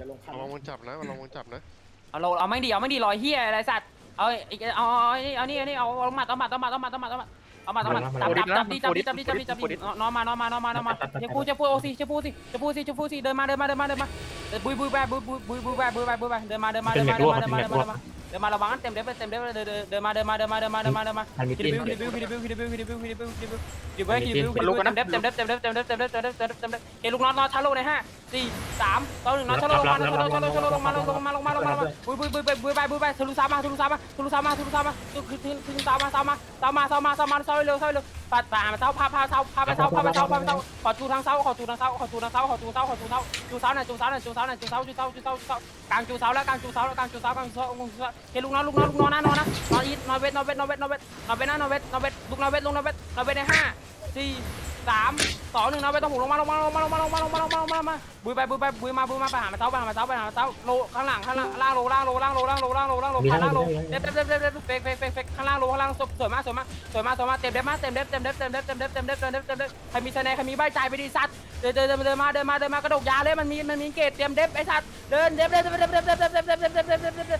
จะลงคันระวังมึงจับนะระวังมึงจับนะเอาเราเอาไม่ดีเอาไม่ดีลอยเฮียอะไรสัตว์เอาอีกเอาเอาเอานี่เอานี่เอาเอามาเอามาเอามาเอามาเอามาเอามาเอามาเอามาจับจับจับดีจับดีจับดีจับดีจับดีนอนมานอนมานอนมานอนมาเจ้าพูเจ้าพูโอซีเจ้าพูสิเจ้าพูสิเจ้าพูสิเดินมาเดินมาเดินมาเดินมาบุยบุยแบบบุยบุยบุยบุยแบบบุยแบบบุยแบบเดินมาเดินมาเดินมาเดินมาเดินมาเดินมา เดินมาเดินมาระวังเต็มเด็บเต็มเด็บเดินเดินมาเดินมาเดินมาเดินมาเดินมาเดินมามันมีคิดตีนบิวคิดบิวคิดบิวคิดบิวคิดบิวคิดบิวคิดบิวคิดบิวคิดบิวคิดบิวคิดบิวคิดบิวเต็มเด็บเต็มเด็บเต็มเด็บเต็มเด็บเต็มเด็บเต็มเด็บเต็มเด็บเต็มเด็บเฮ้ลูกน้องนอนชาโลในห้าสี่สามสองหนึ่งนอนชาโลลงมาลงมาลงมาลงมาลงมาลงมาลงมาลงมาบุยบุยบุยบุยไปบุยไปทะลุซ้ำมาทะลุซ้ำมาทะลุซ้ำมาทะลุซ้ำมาคือคือคือซ้ำมาซ้ำมาซ้ำมาซ้ำมาซ้ำมาซ้ำเร็วซ้ำเร็วปาดปาดมาเท้าพาพาเท้าพาไปเท้าพาไปเท้าพาไปเท้าขอจูทางเท้าขอจูทางเท้าขอจูทางเท้าขอจูเท้าขอจูเท้าจูเท้าหน่อยจูเท้าหน่อยจูเท้าหน่อยจูเท้าจูเท้าจูเท้ากลางจูเท้าแล้วกลางจูเท้าแล้วกลางจูเท้ากลางจูเท้ากางจูเท้าเฮ้ลูกน้องลูกน้องลูกน้องนะนอนนะนอนอีทนอนเวทนอนเวทนอนเวทนอนเวทนอนเวทนะนอนเวทนอนเวทลูกนอนเวทลูกนอนเวทนอนเวทในห้าสี่สามสองหนึ่งนอนเวทต้องหูลงมาลงมาลงมาลงมาลงมาลงมาลงมาลงมาลงมาบุยไปบุยไปบุยมาบุยมาไปหามาเท้าไปหามาเท้าไปหามาเท้าโลข้างหลังข้างล่างล่างโลล่างโลล่างโลล่างโลล่างโลล่างโลข้างล่างโลเด็บเด็บเด็บเด็บเด็บเฟกเฟกเฟกเฟกข้างล่างโลข้างล่างสวยมากสวยมากสวยมากสวยมากเต็มเด็บมาเต็มเด็บเต็มเด็บเต็มเด็บเต็มเด็บเต็มเด็บเต็มเด็บเต็มเด็บใครมีเสน่ห์ใครมีใบใจไปดีสัตว์เดินเดินเดินเดินมาเดินมาเดินมากระดกยาเลยมันมีมันมีเกตเตรียมเด็บไอ้สัตว์เดินเด็บเด็บเด็บเด็บเด็บเด็บเด็บเด็บเด็บเด็บ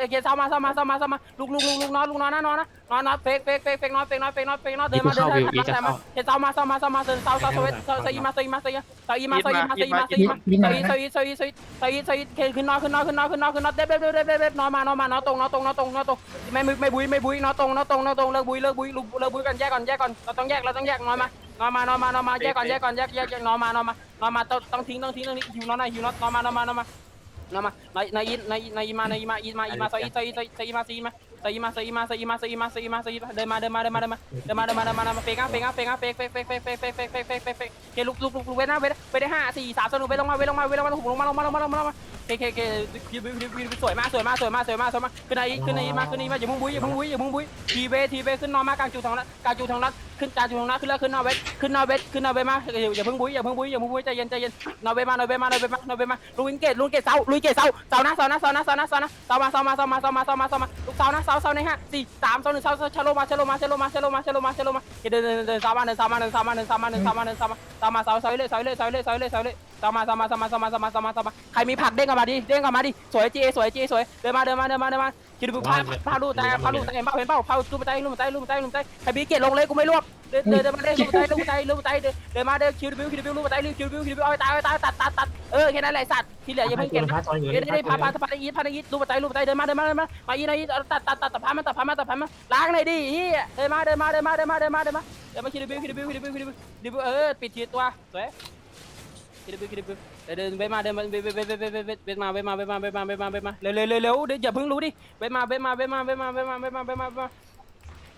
โอเคเสามาเสามาเสามาเสามาลุกลุกลุกลุกนอนลุกนอนนะนอนนะนอนนอนเฟกเฟกเฟกเฟกนอนเฟกนอนเฟกนอนเฟกนอนเดินมาเดินมาเดินมาเดินมาเฮ้เสามาเสามาเสามาเสาเสาเสาเวทเสาเสาอีมาเสาอีมาเสาอีเสาอีมาเสาอีมาเสาอีมาเสาอีมาเสาอีเสาอีเสาอีเสาอีเสาอีเสาอีขึ้นนอนขึ้นนอนขึ้นนอนขึ้นนอนขึ้นนอนเด็บเด็บเด็บเด็บเด็บนอนมานอนมานอนตรงนอนตรงนอนตรงนอนตรงไม่ไม่บุยไม่บุยนอนตรงนอนตรงนอนตรงเลิกบุยเลิกบุยเลิกบุยกันแยกก่อนแยกก่อนเราต้องแยกเราต้องแยกนอนมานอนมานอนมานอนมาแยกก่อนแยกก่อนแยกแยกแยกนอนมานอนมานอนมาต้องต้องทิ้งต้องทิ้งต้องทิ้งหิวนอนหน่อยหิวนอนนอนมานอนมานอนมา นอนมานายนายนายนายมา นายมาอีมาอีมาซอยซอยซอยซอยมาซีมา ซอยมาซอยมาซอยมาซอยมาซอยมาซอยมาเดินมาเดินมาเดินมาเดินมาเดินมาเดินมาเดินมาเดินมาเฟกอะเฟกอะเฟกอะเฟกเฟกเฟกเฟกเฟกเฟกเฟกเฟกเฟกเฟกเฟกเกลุกลุกลุกลุกเว้นะเว้นเว้นได้ห้าสี่สามสนุกเว้นลงมาเว้นลงมาเว้นลงมาลงมาลงมาลงมาลงมาลงมาเคเคเคคิวบิวคิวบิวสวยมากสวยมากสวยมากสวยมากสวยมากขึ้นไอ้ขึ้นไอ้มาขึ้นไอ้มาอย่าพุ่งบุ้ยอย่าพุ่งบุ้ยอย่าพุ่งบุ้ยทีเวทีเวขึ้นนอนมากลางจูทางนั้นกลางจูทางนั้นขึ้นกลางจูทางนั้นขึ้นแล้วขึ้นนอเวทขึ้นนอเวทขึ้นนอเวทมาอย่าพุ่งบุ้ยอย่าพุ่งบุ้ยอย่าพุ่งบุ้ยใจเย็นใจเย็นนอเวทมานอเวทมานอเวทมานอเวทมาลุยเกตลุยเกตเสาลุยเกตเสาเสานะเสานะเสานะเสานะเสานะเสามาเสามาเสามาเสามาเสามาเสามาลูกเสานะเสาเสาในห้าสี่สามสองหนึ่งเสาชะโลมาชะโลมาชะโลมาชะโลมาชะโลมาชะโลมาเดินเดินเดินเสามาเดินเสามาเดินเสามาเดินเสามาเดินเสามาเดินเสามาสามาเสาเสาเลยเสาเลยเสาเลยเสาเลยเสาเลยสามาสามาสามาสามาสามาสามาสามาใครมีผักเด้งกลับมาดิเด้งกลับมาดิสวยจีสวยจีสวยเดินมาเดินมาเดินมาเดินมา คิดดูพาพาลูกแต่พาลูกแต่เห็นเปล่าเห็นเปล่าพาลูกไปใต้ลูกไปใต้ลูกไปใต้ลูกไปใต้ใครมีเกล็ดลงเลยกูไม่รวบเดินเดินเดินมาเดินลูกไปใต้ลูกไปใต้ลูกไปใต้เดินเดินมาเดินคิวบิวคิวบิวลูกไปใต้คิวบิวคิวบิวเอาไปตายเอาไปตายตัดตัดตัดเออแค่นั้นแหละสัตว์ที่เหลืออย่าเพิ่งเก็บพาซอยอยู่เดี๋ยวได้พาพาพาอีทพาอีทลูกไปใต้ลูกไปใต้เดินมาเดินมาเดินมามาอีนอีตัดตัดตัดตัดพามาตัดพามาตัดพามาล้างหน่อยดิเฮียเดินมาเดินมาเดินมาเดินมาเดินมาเดินมาเดินมาคิวบิวคิวบิวคิวบิวคิวบิวคิวบิวเออปิดทีตัวสวยคิวบิวคิวบิว เดินเวมาเดินมาเวเวเวเวเวเวเวมาเวมาเวมาเวมาเวมาเวมาเร็วเร็วเร็วเร็วเดี๋ยวอย่าเพิ่งรู้ดิเวมาเวมาเวมาเวมาเวมาเวมาเวมาเวมา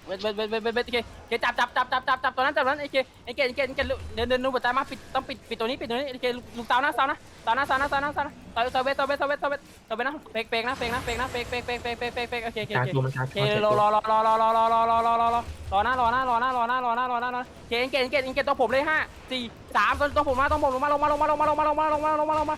เวทเวทเวทเวทเวทเวทโอเคโอเคจับจับจับจับจับจับตัวนั้นจับตัวนั้นไอ้เคไอ้เคไอ้เคไอเคเดินเดินลูกตามาปิดต้องปิดปิดตัวนี้ปิดตัวนี้ไอ้เคลูกเตานะเตานะเตานะเตานะเตานะเตานะ ตาเตาเวทเตาเวทเตาเวทเตาเวทเตาเวทนะเฟกเฟกนะเฟกนะเฟกนะเฟกเฟกเฟกเฟกเฟกเฟกเฟกโอเคโอเคกาโอเคจูมันกาโอเคจูรอรอรอรอรอรอรอรอรอรอรอรอรอนะรอนะรอนะรอนะรอนะรอนะรอนะเกงเกงเกงเกงตัวผมเลยห้าสี่สามตัวผมมาตัวผมลงมาลงมาลงมาลงมาลงมาลงมาลงมาลงมาลงมา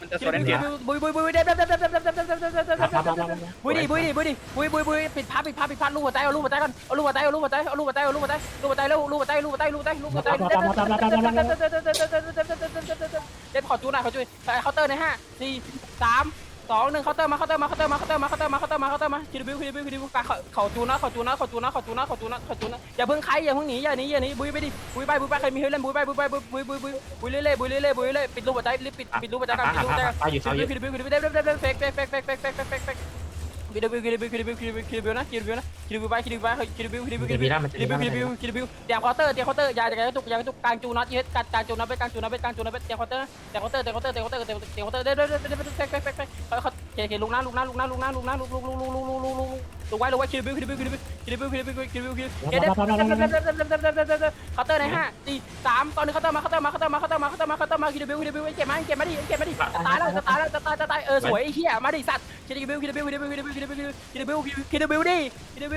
บุยบุยบุยเด็บเด็บเด็บเด็บเด็บเด็บเด็บเด็บเด็บเด็บเด็บเด็บรับรับรับรับบุยดิบุยดิบุยดิบุยบุยบุยปิดพับปิดพับปิดพับลูกหัวใจเอาลูกหัวใจก่อนเอาลูกหัวใจเอาลูกหัวใจเอาลูกหัวใจเอาลูกหัวใจลูกหัวใจลูกลูกหัวใจลูกหัวใจลูกหัวใจลูกหัวใจเด็ดขอจูหน่อยขอจูใส่เคาน์เตอร์ในห้าสี่ สามสองหนึ่งเคาน์เตอร์มาเคาน์เตอร์มาเคาน์เตอร์มาเคาน์เตอร์มาเคาน์เตอร์มาเคาน์เตอร์มาเคาน์เตอร์มาคิดบิวคิดบิวคิดบิวการเขาจูนะเขาจูนะเขาจูนะเขาจูนะเขาจูนะเขาจูนะอย่าเพิ่งใครอย่าเพิ่งหนีอย่าหนีอย่าหนีบุยไปดิบุยไปบุยไปใครมีเฮ้ยเล่นบุยไปบุยไปบุยบุยบุยบุยบุยเรื่อยๆบุยเรื่อยๆบุยเรื่อยๆปิดลูกหัวใจรีบปิดปิดลูกหัวใจกันปิดลูกหัวใจกันปาอยู่คิเสาดอบิยู่วคิดบิวคิดบิวเด็บเด็บเด็บเด็บเฟกเฟกเฟกเฟกเฟกเฟกเฟกเฟกเฟกคิดบิวคิดบิวคิดบิวคิดบิวคิดบิวนะคิดบิวนะ คิดบิวไปคิดบิวไปคิดบิวคิดบิวคิดบิวคิดบิวคิดบิวคิดบิวคิดบิวเดี๋ยวเคาน์เตอร์เดี๋ยวเคาน์เตอร์อย่าอย่าตุกอย่าตุกกลางจูน็อตเฮ็ดกลางจูน็อตไปกลางจูน็อตไปกลางจูน็อตไปเดี๋ยวเคาน์เตอร์เดี๋ยวเคาน์เตอร์เดี๋ยวเคาน์เตอร์เดี๋ยวเคาน์เตอร์เดี๋ยวเคาน์เตอร์เดี๋ยวเคาน์เตอร์เดี๋ยวเดี๋ยวเดี๋ยวเดี๋ยวเฟกเฟกเฟกเฟกเขาเคเคลุกนะลุกนะลุกนะลุกนะลุกนะลุกลุกลุกลุกลุกลุกลุกลุกลุกไว้ลุกไว้คิดบิวคิดบิวคิดบิวคิดบิวคิดบิวคิดบิวคิดบิวเดี๋ยวเดี๋ยวเดี๋ยวเดี๋ยวเดี๋ยวเดี๋ยวเดี๋ยวเดี๋ยวเดี๋ยวเดี๋ยวเดี๋ยวเคาน์เตอร์ในห้าสี่สามตอนนี้เคาน์เตอร์มาเคาน์เตอร์มาเคาน์เตอร์มาเคาน์เตอร์มาเคาน์เตอร์มาเคาน์เตอร์มาคิดบิวคิดบิวเก็บมาเก็บมาดิเก็บมาดิจะตายแล้วจะตายแล้วจะตายจะตายเออสวยไอ้เหี้ยมาดิสัตว์คิดบิวคิดบิวคิดบิวคิดบิวคิดบิวคิดบิวคิดบิวคิดบิวดิคิดบิวบ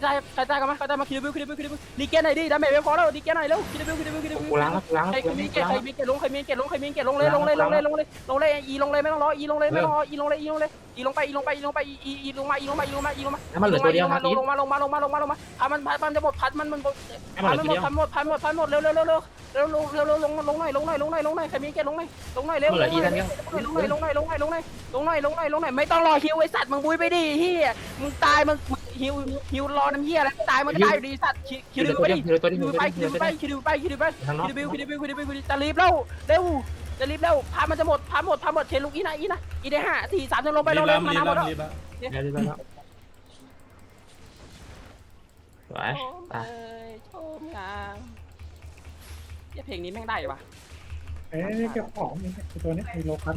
ใจากรจกันมาใจมาคิดดูคิดดูคิดดูดีเกนหน่อยดิดาเมจไม่พอแล้วดีเกนหน่อยเร็วคิดดูคิดดูคิดบิวกูล้งแล้วกูล้างใครมีเกตใครมีเกตลงใครมีเกตลงใครมีเกตลงเลยลงเลยลงเลยลงเลยลงเลยอีลงเลยไม่ต้องรออีลงเลยไม่ต้องรออีลงเลยอีลงเลยอีลงไปอีลงไปอีลงไปอีอีลงมาอีลงมาอีลงมาอีลงมาล้มัลือตัลงมาลงมาลงมาลงมาลงมาอะมันพัดมันจะหมดพัดมันมันพัดมันหมดพันหมดพันหมดพันหมดเร็วเร็วเร็วเร็วเร็วลงลงลงลงหน่อยลงหน่อยลงหน่อยลงหน่อยใครมีเกตลงหน่อยลงหน่อยเร็วลงหน่อยลงหน่อยลงหน่อยลงหน่อยลงหน่อยลงหน่อยไม่ต้องรอคิวไอสัตว์มึงบุยไปดิเฮียมึงตายมึง ฮิวฮิวรอน้ำเฮียอะไรตายมึงตายอยู่ดีสัตว์คิคิววดิตัวไปเดีดิยวคิวตัวเดียวคิคิววไปตัวคิเดียววไปคิวไปคิวไปทางนอกคิดบิวคิดบิวคิดบิวคิดบิวจะรีบแล้วเร็วจะรีบแล้วพามันจะหมดพาหมดพาหมดเชลุกอีนะอีนะอีได้ห้าสี่สามจะลงไปลงเลยมาน้ำหมดแล้วเดี๋ยวเดี๋ยวเดี๋ยวสวยตายชมงามเพลงนี้แม่งได้ปะเอ๊ะเก็บของนี่ไอ้ตัวนี้มีโลคัน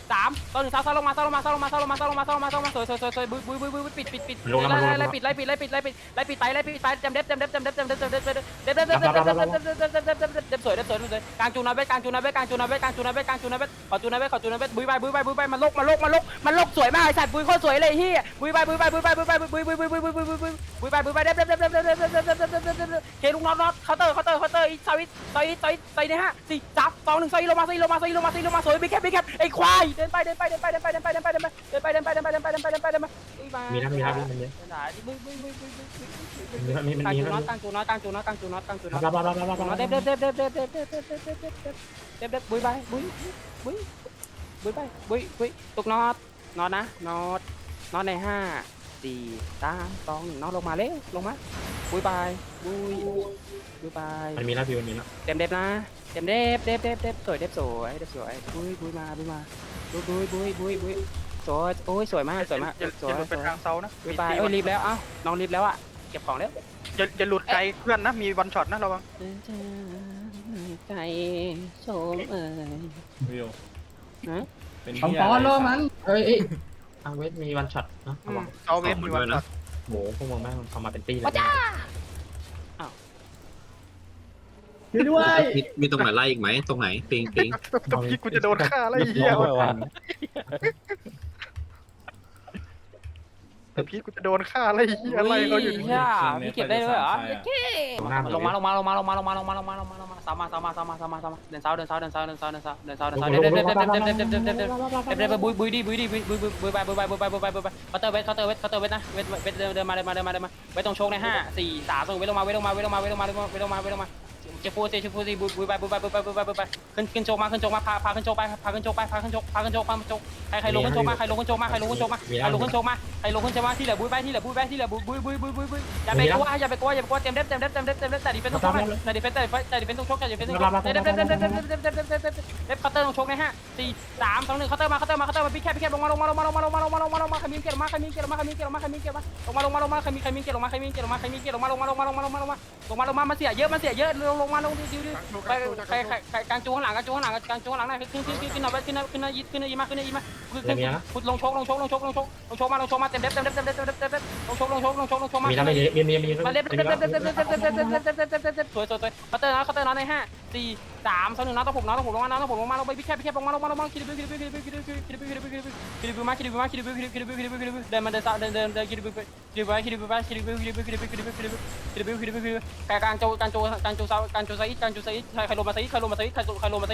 สามตอนหนึ่งเสาเสาลงมาเสาลงมาเสาลงมาเสาลงมาเสาลงมาเสาลงมาเสาลงมาสวยสวยสวยสวยบุยบุยบุยบุยปิดปิดปิดไล่ปิดไล่ปิดไล่ปิดไล่ปิดไล่ปิดไล่ปิดไปไล่ปิดไปจำเด็บจำเด็บจำเด็บจำเด็บจำเด็บจำเด็บเด็บเด็บเด็บเด็บเด็บเด็บเด็บเด็บเด็บเด็บเด็บสวยเด็บสวยเด็บสวยกลางจูนาเวทกลางจูนาเวทกลางจูนาเวทกลางจูนาเวทกลางจูนาเวทขอจูนาเวทขอจูนาเวทบุยไปบุยไปบุยไปมันลกมันลกมันลกมันลกสวยมากไอ้สัตว์บุยโคตรสวยเลยเฮียบุยไปบุยไปบุยไปบุยไปบุยบุยบุยบุยบุยบุยบุยบุยบุยไปบุยไปเด็บเด็บเด็บเด็บเด็บเด็บเด็บเด็บเด็บเด็บเด็บเด็บเด็บเคลุงน็อตน็อตเคาน์เตอร์เคาน์เตอร์เคาน์เตอร์อีสวิตสวิตสวิตสวิตในห้าสี่สามสองหนึ่งสวิตลงมาสวิตลงมาสวิตลงมาสวิตลงมาสวยบิ๊กแคปบิ๊กแคปไอ้ควายเดินไปเดิินไปเดินไปเดินไปเดินไปเดินไปเดินไปเดินไปเดินไปเดินไปเดินไปเดินไปเดินไปเดินไปเดินไปมีนะมีนะมีมันเยอะบุยบุยบุยบุยบุยบุยมีมันมีมันกางมีจูมันน็อตกางจูน็อตกางจูน็อตกางจูน็อตกางจูน็อตรับรับรับรับรับเด็บเด็บเด็บเด็บเด็บเด็บเด็บเด็บเด็บเด็บเด็บเด็บเด็บเด็บบุยไปบุยบุยบุยไปบุยบุยตุกน็อตน็อตนะน็อตน็อตในห้าสี่สามสองหนึ่งน็อตลงมาเร็วลงมาบุยไปบุยบุยไปมันมีแล้วพี่มันมีแล้วเต็มเด็บนะเต็มเด็บเด็บเด็บเด็บสวยเด็บสวยเด็บสวยบุยบุยมาบุยมา บุยบุยบุยบุยบุยสวยโอ้ยสวยมากสวยมากอย่าสอวยย่าหลุดสไปวยทางเซานะบุยไปเอ้ยรีบแล้วเอ้าน้องรีบแล้วอะเก็บของแล้วอย่าอย่าหลุดไกลเพื่อนนะมีวันช็อตนะระวังใจชมเอ่ย วิวฮะ เป็นของเหี้ยปอนโลอะไรมันเอ้ยเอ้ยเอาเวทมีวันช็อตนะเอาบอกเซาเวฟมีวันช็อตโหพวกมึงแม่งเอามาเป็นตีเลย ช่วยด้วยมีมีตรงไหนไล่อีกไหมตรงไหนปิงปิงตบพี่กูจะโดนฆ่าอะไรเหี้ยแต่พี่กูจะโดนฆ่าอะไรเหี้ยอะไรเขาอยู่ใช่พี่เก็บได้ด้วยเหรอหน้าลงมาลงมาลงมาลงมาลงมาลงมาลงมาลงมาลงมาสามมาสามมาสามมาสามมาสามมาเดินเสาเดินเสาเดินเสาเดินเสาเดินเสาเดินเสาเดินเสาเดินเสาเดินเดินเดินเดินเดินเดินเดินเดินเดินเดินเดินเดินบุยบุยดิบุยดิบุยบุยบุยบุยไปบุยไปบุยไปบุยไปบุยไปเคาน์เตอร์เวทเคาน์เตอร์เวทเคาน์เตอร์เวทนะเวทเวทเดินเดินมาเดินมาเดินมาเดินมาเวทตรงโชกในห้าสี่สามสองเวทลงมาเวทลงมาเวทลงมาเวทลงมาเวทลงมาเวทลงมาเวทลงมา เจฟูซีเจฟูซีบุยบุยไปบุยไปบุยไปบุยไปบุยไปขึ้นขึ้นโชกมาขึ้นโชกมาพาพาขึ้นโชกไปพาขึ้นโชกไปพาขึ้นโชกพาขึ้นโชกพาขึ้นโชกใครใครลงขึ้นโชกมาใครลงขึ้นโชกมาใครลงขึ้นโชกมาใครลงขึ้นโชกมาใครลงขึ้นโชกมาที่เหลือบุยไปที่เหลือบุยไปที่เหลือบุยบุยบุยบุยบุยบุยอย่าไปกลัวอย่าไปกลัวอย่าไปกลัวเต็มเด็บเต็มเด็บเต็มเด็บเต็มเด็บแต่ดิเฟนต้องชกแต่ดิเฟนแต่แต่ดิเฟนต้องชกแต่ดิเฟนต้องชกเด็บเด็บเด็บเด็บเด็บเด็บเด็บเด็บเด็บเด็บเด็บเด็บเคาน์เตอร์ต้องชกนะฮะสี่สามสองหนึ่งเคาน์เตอร์มาเคาน์เตอร์มาเคาน์เตอร์มาพี่แคบพี่แคบลงมาลงมาลงมาลงมาลงมาลงมาลงมาลงมาใครมีเกียร์ลงมาใครมีเกียร์ลงมาใครมีเกียร์ลงมาใครมีเกียร์ลงมาลงมาลงมาลงมาใครมีใครมีเกียร์ลงมาใครมีเกียร์ลงมาใครมีเกียร์ลงมาลงมาลงมาลงมาลงมาลงมาลงมาลงมาลงมามันเสียเยอะมันเสียเยอะลงลงมาลงดิวดิวไปใครใครใครกางจูข้างหลังกางจูข้างหลังกางจูข้างหลังนะขึ้นขึ้นขึ้นขึ้นเอาไว้ขึ้นขึ้นขึ้นขึ้นยีมาขึ้นยีมาขึ้นขึ้นขึ้นลงชกลงชกลงชกลงชกลงชกมาลงชกมาเต็มเด็บเต็มเด็บเต็มเด็บเต็มเด็บเต็มเด็บลงชกลงชกลงชกลงชกมามีแล้วมีมีมีมีมาเต็มเล็บเต็มเล็บเต็มเล็บเต็มเล็บเต็มเล็บเต็มเล็บเต็มเล็บเล็บเล็บสวยสวยสวยเคาน์เตอร์นะเคาน์เตอร์นะในห้า สี่สามสองหนึ่งนะต้องผมนะต้องผมลงมานะต้องผมลงมาลงไปพี่แคบพี่แคบลงมาลงมาลงมาคิดดูคิดดูคิดดูคิดดูคิดดูคิดดูคิดดูคิดดูมาคิดดูมาคิดดูคิดดูคิดดูคิดดูคิดดูเดินมาเดินเดินเดินเดินคิดดูคิดดูไปคิดดูไปคิดดูคิดดูคิดดูคิดดูคิดดูคิดดูคิดดูคิดดูการการโจการโจการโจการโจไซการโจไซใครลงมาไซใครลงมาไซใครลงมาไซ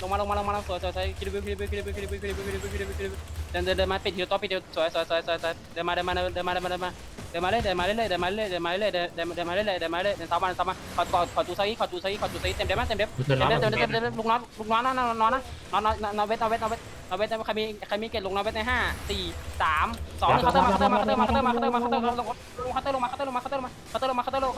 ลงมาลงมาลงมาลงสวยสวยสวยคิดดูคิดดูคิดดูคิดดูคิดดูคิดดูคิดดูคิดดูเดินเดินเดินมาปิดทีตัวปิดทีสวยสวยสวยสวยสวยเดินมาเดินมาเดินมาเดินมาเดินมาเดินมาเดินมาเรื่อยเดินมาเรื่อยเดินมาเรื่อยเดินมาเรื่อยเดินมาเรื่อยเดินมาเรื่อยเดินสาวมาสาวมาขอขอขอจูซาอีขอจูซาอีขอจูซาอีเต็มเต็มเต็มเต็มเดินเต็มเต็มเต็มเต็มเต็มลูกน้องลูกน้องนะนอนนอนนะนอนนอนนอนเวทนอนเวทนอนเวทนอนเวทใครมีใครมีเกตลงนอนเวทในห้าสี่สามสองเคาเตอร์มาเคาเตอร์มาเคาเตอร์มาเคาเตอร์มาเคาเตอร์มาเคาเตอร์มาเคาน์เตอร์ลงมาเคาเตอร์ลงมาเคาเตอร์ลงมาเคาเตอร์ลงมาเคาเตอร์ลงมาเคาเตอร์ลงมาเคาน์เตอร์ลง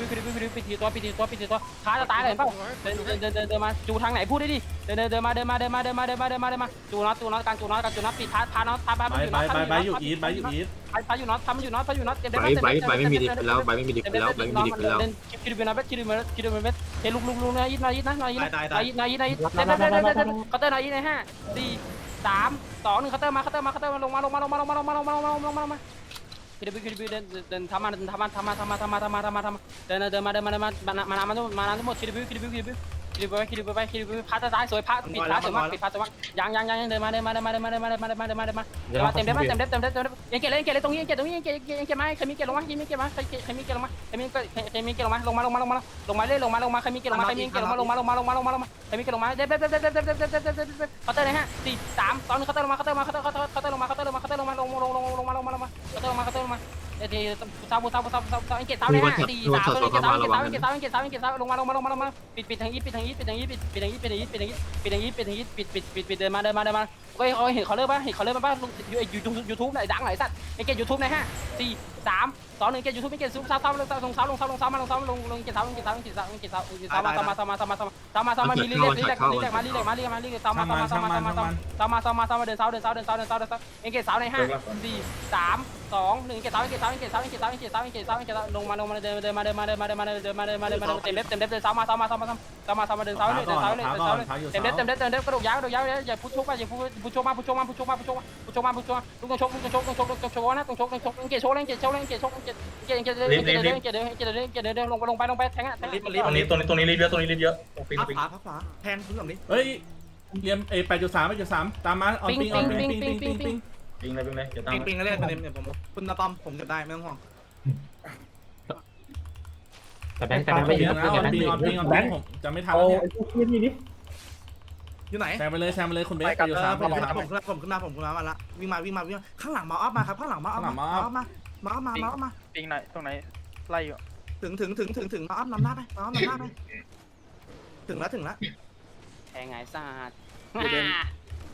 ดิบิวบิวบิวบิวปิดทีตัวปิดทีตัวปิดทีตัวขาจะตายเลยเห็นป่ะเดินเดินเดินเดินเดินมาจูทางไหนพูดได้ดิเดินเดินเดินมาเดินมาเดินมาเดินมาเดินมาเดินมาเดินมาจูน็อตจูน็อตการจูน็อตการจูน็อตปิดท้าท้าน็อตท้าบาไปอยู่ไปน็อตไปไปอยู่อีทไปอยู่อีทไปพายุน็อตพายุน็อตพายุน็อตเต็มไบไบไบไม่มีดิฟแล้วไบไม่มีดิฟแล้วไบไม่มีดิฟแล้วคิดดูเป็นนะเบสคิดดูเป็นคิดดูเป็นเบสเฮ้ยลุกลุกลุกนายยิดนายยิดนะนายยิดนายยิดนายยิดนายยิดเด็ดเด็ดเด็ดเด็ดเด็ดเคาน์เตอร์นายยิดในห้าสี่สามสองหนึ่งเคาน์เตอร์มาเคาน์เตอร์มาเคาน์เตอร์มาลงมาลงมาลงมาลงมาลงมาลงมาลงมาลงมาลงมา คิดดูคิดดูเดินเดินทำมาเดินทำมาทำมาทำมาทำมาทำมาทำมาทำมาเดินเดินมาเดินมาเดินมามานามาทั้งหมดมานาทั้งหมดคิดดูคิดดูคิดดูคิดดูไปคิดดูไปคิดดูไปพัดซ้ายสวยพัดปิดพัดสวยมากปิดพัดสวยมากยังยังยังเดินมาเดินมาเดินมาเดินมาเดินมาเดินมาเดินมาเดินมาเดินมาเดี๋ยวเต็มเต็มเต็มเต็มเต็มเต็มเต็มยังเกลเลยยังเกลเลยตรงนี้ยังเกลตรงนี้ยังเกลยังเกลมาใครมีเกลลงมาใครมีเกลลงมาใครใครมีเกลลงมาใครมีใครมีเกลลงมาลงมาลงมาลงมาลงมาเลยลงมาลงมาใครมีเกลลงมาใครมีเกลลงมาลงมาลงมาลงมาลงมาลงมาใครมีเกลลงมาเด็ดเด็ดเด็ดเด็ดเด็ดเด็ดเด็ดเด็ดเด็ดเด็ดเด็ดเคาน์เตอร์เลยฮะสี่สามสองหนึ่งเคาน์เตอร์ลงมาเคาน์เตอร์มาเคาน์เตอร์เคาน์เตอร์เคาน์เตอร์ลงมาเคาน์เตอร์ลงมาเคาน์เตอร์ลงมาลงลงลง ลงมาลงมาลงมาเคาน์เตอร์ลงมาเคาน์เตอร์ลงมาเดี๋ยวซาบูซาบูซาบูซาบูซาเกตเท้าเลยฮะสี่สามเกตเท้าเกตเท้าเกตเท้าเกตเท้าเกตเท้าลงมาลงมาลงมาลงมาปิดปิดทางยีปิดทางยีปิดทางยีปิดปิดทางยีปิดทางยีปิดทางยีปิดทางยีปิดทางยีปิดปิดปิดปิดเดินมาเดินมาเดินมา เฮ้ยเห็นคอลเลอร์ป่ะเห็นคอลเลิกป่ะลุงยูยูบยูทูบไหนดังไหนสัตว์ไอ้เกตยูทูบไหนฮะสี่สามสองหนึ่งเกตยูทูบไม่เกตซุปซ้ำซ้ำลงซ้ำลงซ้ำลงซ้ำลงซ้ำาลงซ้ำลงลงเกตซ้ำลงเกตซ้ำลงเกตซ้ำลงเกตซ้ำลงเกตซ้ำมาซ้ำมาซ้ำมาซ้ำมาซ้ำมาซ้ำมาลีเล็กลีเล็กลีเล็กมาลีเล็กมาลีเล็กมาลีเล็กซ้ำมาซ้ำมาซ้ำมาซ้ำมาซ้ำมาซ้ำมาซ้ำมาเดินเสาเดินเสาเดินเสาเดินเสาเดินเสาไอ้เกตเสาในห้าสี่สามสองหนึ่งเกตเสาเกตเสาเกตเสาเกตเสาเกตเสาเกตเสาเกตเสาลงมาลงมาเดินเดินมาเดินมาเดินมาเดินมาเดินเดินมาเดินมาเดินมเต็มเล็บเต็มเล็บเดินเสามาซ้ำมาซ้ำมาซ้ำมาซ้ำมาเดินเสาเลยเดินเสาเลยเดินเสาเลยเต็มเล็บเต็มเล็บเต็มเล็บกระโดดยาวกระโดดยาวอย่าพุ่งทุกข์อย่าพุ่ผู้ชกมาพุชชกมาพุชชกมาพุชชกมาพุชชกมาพุชชกมาลูกต้องชกลูกต้องชกต้องชกต้องชกนะต้องชกต้องชกเกตชกเล่นเกตชกเล่นเกตชกเกตเกตเกตเกตเกตเดินเกตเดินเกตเดินเกตเดินลงไปลงไปลงไปแทงอะแทงตรงนี้ตรงนี้ตรงนี้รีบเยอะตรงนี้รีบเยอะตรงปิงพับปิงขวาพับขวาแทนคุณสมนี้เฮ้ยเรียมเอแปดจุดสามแปดจุดสามตามมาออนปิงออนปิงปิงปิงปิงปิงปิงเลยปิงเลยเดี๋ยวตามปิงปิงก็เล่นเต็มเนี่ยผมคุณตาตอมผมเก็บได้ไม่ต้องห่วงแต่แบงค์แต่แบงค์ไม่งยืนนะออนปิงออนปิงออนปิงผมจะไม่ทันเอาแล้วเนี่ยู่ไหนแซมไปเลยแซมไปเลยคุณเบสไปอยู่สามผมยผมขึ้นมาผมขึ้นมาผมขึ้นมามาละวิ่งมาวิ่งมาวิ่งมาข้างหลังมาอัพมาครับข้างหลังมาอัพมามาอัพมามาอัพมามาออฟมาปิงไหนตรงไหนไล่อยู่ถึงถึงถึงถึงถึงมาอัพนำหน้าไปมาอัพนำหน้าไปถึงแล้วถึงแล้วแทงไงสาดอย่าด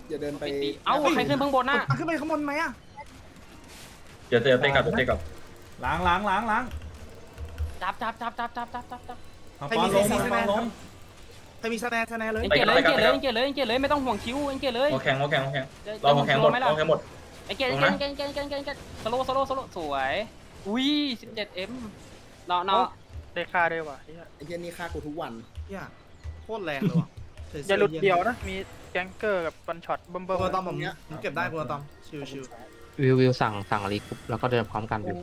อย่าเดินไป เอ้าใครขึ้นเพิ่งบนน่ะขึ้นไปข้างบนไหมอะเดี๋ยวเดี๋ยวเต้กับเปต้กับล้างล้างล้างล้างจับจับจับจับจับจับจับทางปอนลงทางปอนลง ใครมีสแนร์สแนร์เลยเกตเลยเกตเลยเกตเลยเกตเลยไม่ต้องห่วงคิวเกตเลยหัวแข็งหัวแข็งหัวแข็งรอหัวแข็งหมดรอหัวแข็งหมดไอเกตเกตเกตเกตเกตเกตเกตสโลสโลสโลสวยอุ้ย 17m เนาะเนาะได้ค่าด้วยว่ะเหี้ยไอ้เหี้ยนี่ฆ่ากูทุกวันเนี่ยโคตรแรงเลยว่ะอย่าหลุดเดียวนะ มีแก๊งเกอร์กับวันช็อตเบิ่มเบอเบิ่มร์ตอมผมเนี้ยผมเก็บได้เบอร์ตอมชิวชิววิววิวสั่งสั่งรีกรุ๊ปแล้วก็เดินพร้อมกันวิว